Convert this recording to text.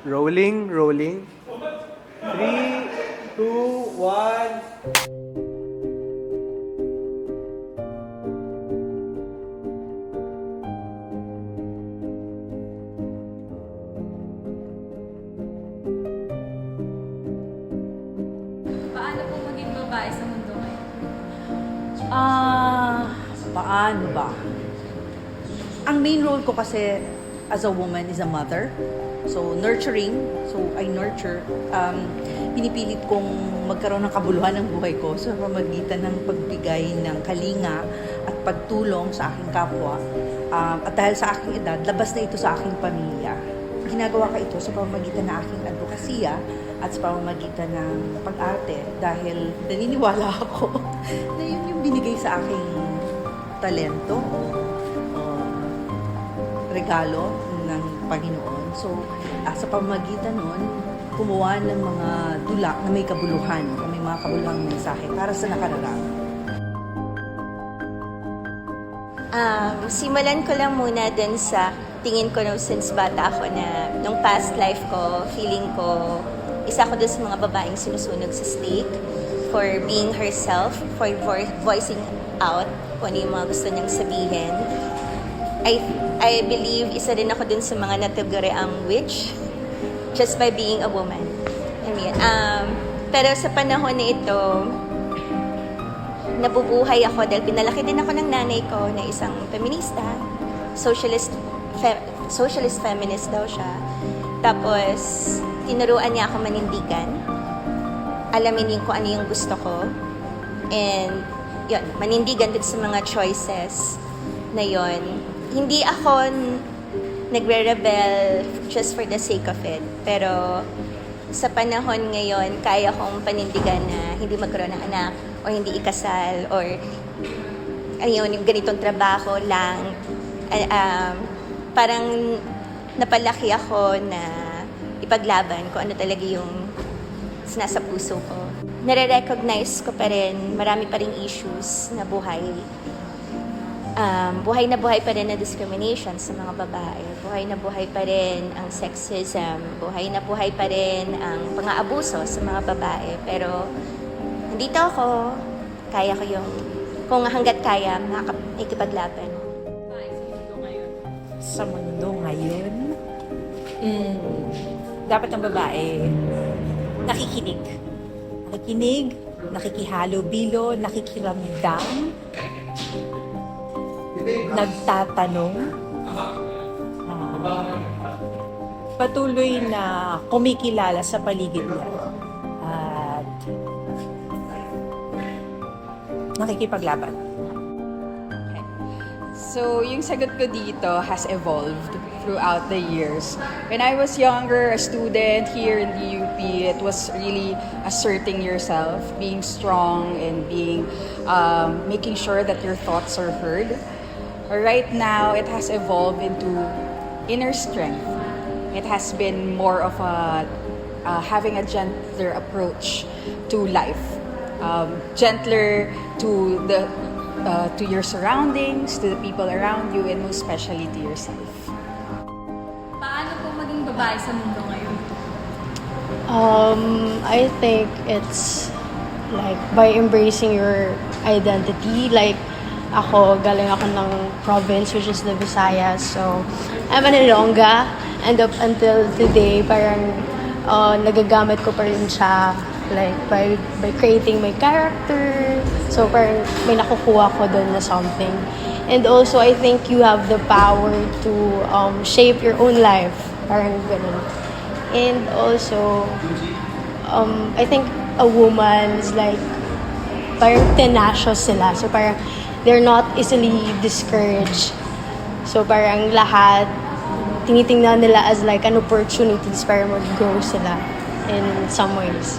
Rolling, rolling. Three, two, one. Paano po maging babae sa mundo ngayon? Ah, paano ba? Ang main role ko kasi as a woman is a mother. So, nurturing. So, I nurture. Um, pinipilit kong magkaroon ng kabuluhan ng buhay ko sa pamagitan ng pagbigay ng kalinga at pagtulong sa aking kapwa. Um, at dahil sa aking edad, labas na ito sa aking pamilya. Ginagawa ko ito sa pamamagitan ng aking advokasya at sa pamamagitan ng pag-arte dahil naniniwala ako na yun yung binigay sa aking talento o regalo ng Panginoon. So, ah, sa pamamagitan nun, kumuha ng mga dula na may kabuluhan, na may mga kabuluhang mensahe para sa nakararami. Um, simulan ko lang muna dun sa tingin ko no, since bata ako na nung past life ko, feeling ko, isa ko dun sa mga babaeng sinusunog sa stake for being herself, for vo- voicing out kung ano yung mga gusto niyang sabihin. I, I believe isa din ako dun sa mga natugari ang witch just by being a woman. I mean, um, pero sa panahon na ito, nabubuhay ako dahil pinalaki din ako ng nanay ko na isang feminista. Socialist, fe- socialist feminist daw siya. Tapos, tinuruan niya ako manindigan. Alamin yung kung ano yung gusto ko. And, yun, manindigan din sa mga choices na yon. Hindi ako nagre-rebel just for the sake of it. Pero, sa panahon ngayon, kaya kong panindigan na hindi magkaroon ng anak o hindi ikasal or ayun, yung ganitong trabaho lang. Ah, um, parang napalaki ako na ipaglaban kung ano talaga yung nasa puso ko. Nare-recognize ko pa rin, marami pa rin issues na buhay. Um, buhay na buhay pa rin na discrimination sa mga babae. Buhay na buhay pa rin ang sexism. Buhay na buhay pa rin ang pang-aabuso sa mga babae. Pero, nandito ako. Kaya ko yung, kung hanggat kaya, makikipaglaban. Sa mundo ngayon. sa mundo ngayon, mm, dapat ang babae nakikinig. Nakikinig, nakikihalo-bilo, nakikiramdam, nagtatanong, ah, patuloy na kumikilala sa paligid niya at nakikipaglaban. So, yung sagot ko dito has evolved throughout the years. When I was younger, a student here in the UP, it was really asserting yourself, being strong and being, um, making sure that your thoughts are heard. Right now, it has evolved into inner strength. It has been more of a, uh, having a gentler approach to life. Um, gentler to the uh, to your surroundings, to the people around you, and most especially to yourself. Paano po maging babae sa mundo ngayon? Um, I think it's like by embracing your identity. Like, ako, galing ako ng province, which is the Visayas. So, I'm an Ilongga. And up until today, parang uh, nagagamit ko pa rin siya like by by creating my character. So parang may nakukuha ko doon na something. And also, I think you have the power to um, shape your own life. Parang ganun. And also, um, I think a woman is like, parang tenacious sila. So parang, they're not easily discouraged. So parang lahat, tinitingnan nila as like an opportunities para mag-grow sila in some ways.